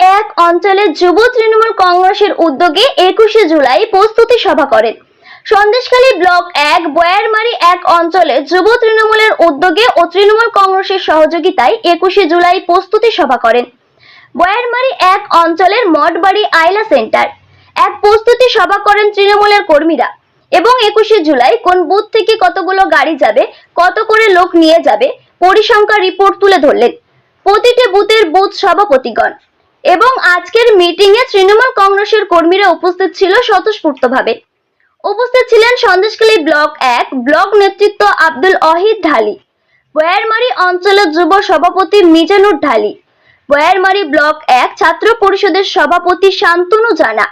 এক অঞ্চলে যুব তৃণমূল কংগ্রেসের উদ্যোগে একুশে জুলাই প্রস্তুতি সভা করেন। সন্দেশখালী ব্লক এক, বয়ারমারি এক অঞ্চলে যুব তৃণমূলের উদ্যোগে ও তৃণমূল কংগ্রেসের সহযোগিতায় একুশে জুলাই প্রস্তুতি সভা করেন। বয়ারমারি এক অঞ্চলের মঠবাড়ি আইলা সেন্টার। এক প্রস্তুতি সভা করেন তৃণমূলের কর্মীরা এবং একুশে জুলাই কোন বুথ থেকে কতগুলো গাড়ি যাবে, কত করে লোক নিয়ে যাবে পরিসংখ্যা রিপোর্ট তুলে ধরলেন। প্রতিটি বুথের বুথ সভাপতিগণ। এবং আজকের মিটিং এ তৃণমূল কংগ্রেসের কর্মীরা উপস্থিত ছিল স্বতঃস্ফূর্তভাবে। উপস্থিত ছিলেন সন্দেশখালী ব্লক এক, ব্লক নেতৃত্ব আব্দুল অহিদ ঢালি, বয়ারমারি অঞ্চলের যুব সভাপতি মিজানুর ঢালি, বয়ারমারি ব্লক এক ছাত্র পরিষদের সভাপতি শান্তনু জানা,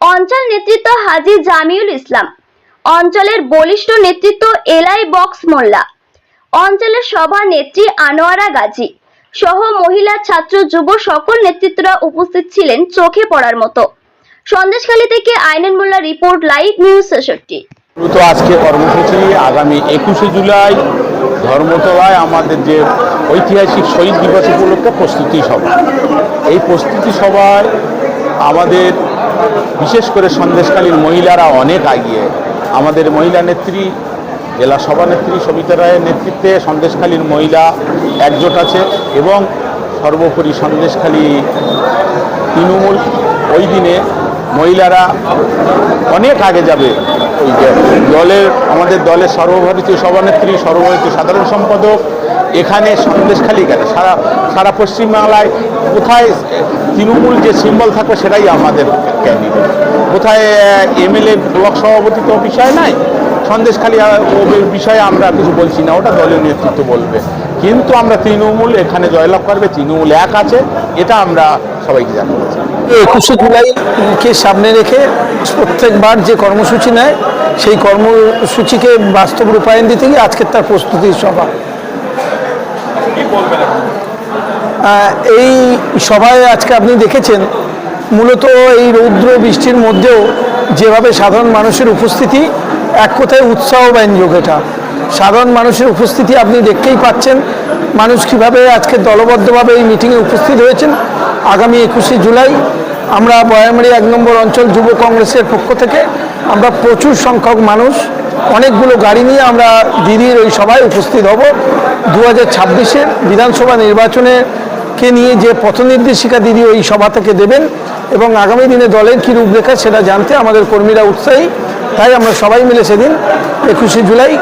অঞ্চল নেতৃত্ব হাজি জামিউল ইসলাম, অঞ্চলের বলিষ্ঠ নেতৃত্ব এলাই বক্স মোল্লা, অঞ্চলের সভা নেত্রী আনোয়ারা গাজী সহ মহিলা, ছাত্র, যুব সকল নেতৃত্বরা উপস্থিত ছিলেন চোখে পড়ার মতো। সন্দেশখালী থেকে Ainan Molla report, live news ছেষট্টি। মূলত আজকে কর্মসূচি আগামী একুশে জুলাই, ধর্মতলায় আমাদের যে ঐতিহাসিক শহীদ দিবস উপলক্ষে প্রস্তুতি সভা। এই প্রস্তুতি সভায় আমাদের, বিশেষ করে সন্দেশকালীন মহিলারা অনেক আগিয়ে, আমাদের মহিলা নেত্রী জেলা সভানেত্রী সবিতা রায়ের নেতৃত্বে সন্দেশখালীর মহিলা একজোট আছে এবং সর্বোপরি সন্দেশখালী তৃণমূল। ওই দিনে মহিলারা অনেক আগে যাবে। ওই দলের, আমাদের দলের সর্বভারতীয় সভানেত্রী, সর্বভারতীয় সাধারণ সম্পাদক এখানে সন্দেশখালী কেন সারা সারা পশ্চিমবাংলায় কোথায় তৃণমূল যে সিম্বল থাকবে সেটাই আমাদের ক্যান্ডিডেট কোথায় এমএলএ, ব্লক সভাপতি তো বিষয় নাই? সন্দেশখালী বিষয়ে আমরা কিছু বলছি না ওটা দলীয় নেতৃত্ব বলবে। কিন্তু আমরা তৃণমূল এখানে জয়লাভ করবে তৃণমূল এক আছে এটা আমরা সবাইকে জানাতে চাই একুশে জুলাইকে সামনে রেখে প্রত্যেকবার যে কর্মসূচি নেয় সেই কর্মসূচিকে বাস্তব রূপায়ণ দিতে গিয়ে আজকের তার প্রস্তুতি সভা। এই সভায় আজকে আপনি দেখেছেন মূলত এই রৌদ্র বৃষ্টির মধ্যেও যেভাবে সাধারণ মানুষের উপস্থিতি এক কথায় উৎসাহ ব্যঞ্জক এটা। সাধারণ মানুষের উপস্থিতি আপনি দেখতেই পাচ্ছেন। মানুষ কীভাবে আজকে দলবদ্ধভাবে এই মিটিংয়ে উপস্থিত হয়েছেন। আগামী একুশে জুলাই আমরা বয়ামারি এক নম্বর অঞ্চল যুব কংগ্রেসের পক্ষ থেকে আমরা প্রচুর সংখ্যক মানুষ, অনেকগুলো গাড়ি নিয়ে আমরা দিদির ওই সভায় উপস্থিত হব। দু হাজার ছাব্বিশের বিধানসভা নির্বাচনে কে নিয়ে যে পথনির্দেশিকা দিদি ওই সভা থেকে দেবেন এবং আগামী দিনে দলের কী রূপরেখা সেটা জানতে আমাদের কর্মীরা উৎসাহী। তাই আমরা সবাই মিলে সেদিন একুশে জুলাই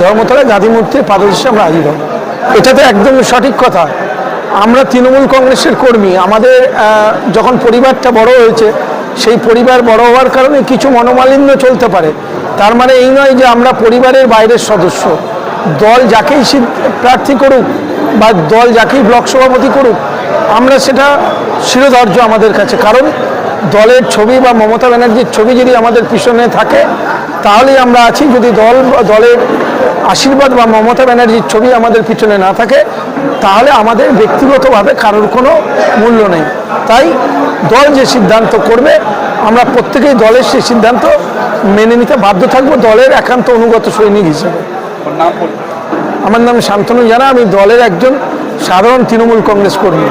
ধর্মতলায় গান্ধী মূর্তির পাদদেশে আমরা হাজির হব। এটাতে একদম সঠিক কথা। আমরা তৃণমূল কংগ্রেসের কর্মী। আমাদের যখন পরিবারটা বড় হয়েছে, সেই পরিবার বড় হওয়ার কারণে কিছু মনোমালিন্য চলতে পারে। তার মানে এই নয় যে আমরা পরিবারের বাইরের সদস্য। দল যাকেই প্রার্থী করুক বা দল যাকেই ব্লক সভাপতি করুক, আমরা সেটা শিরোধার্য আমাদের কাছে। কারণ দলের ছবি বা মমতা ব্যানার্জির ছবি যদি আমাদের পিছনে থাকে তাহলেই আমরা আছি। যদি দল দলের আশীর্বাদ বা মমতা ব্যানার্জির ছবি আমাদের পিছনে না থাকে তাহলে আমাদের ব্যক্তিগতভাবে কারোর কোনো মূল্য নেই। তাই দল যে সিদ্ধান্ত করবে আমরা প্রত্যেকেই দলের সেই সিদ্ধান্ত মেনে নিতে বাধ্য থাকব দলের একান্ত অনুগত সৈনিক হিসেবে। আমার নাম শান্তনু জানা আমি দলের একজন সাধারণ তৃণমূল কংগ্রেস কর্মী।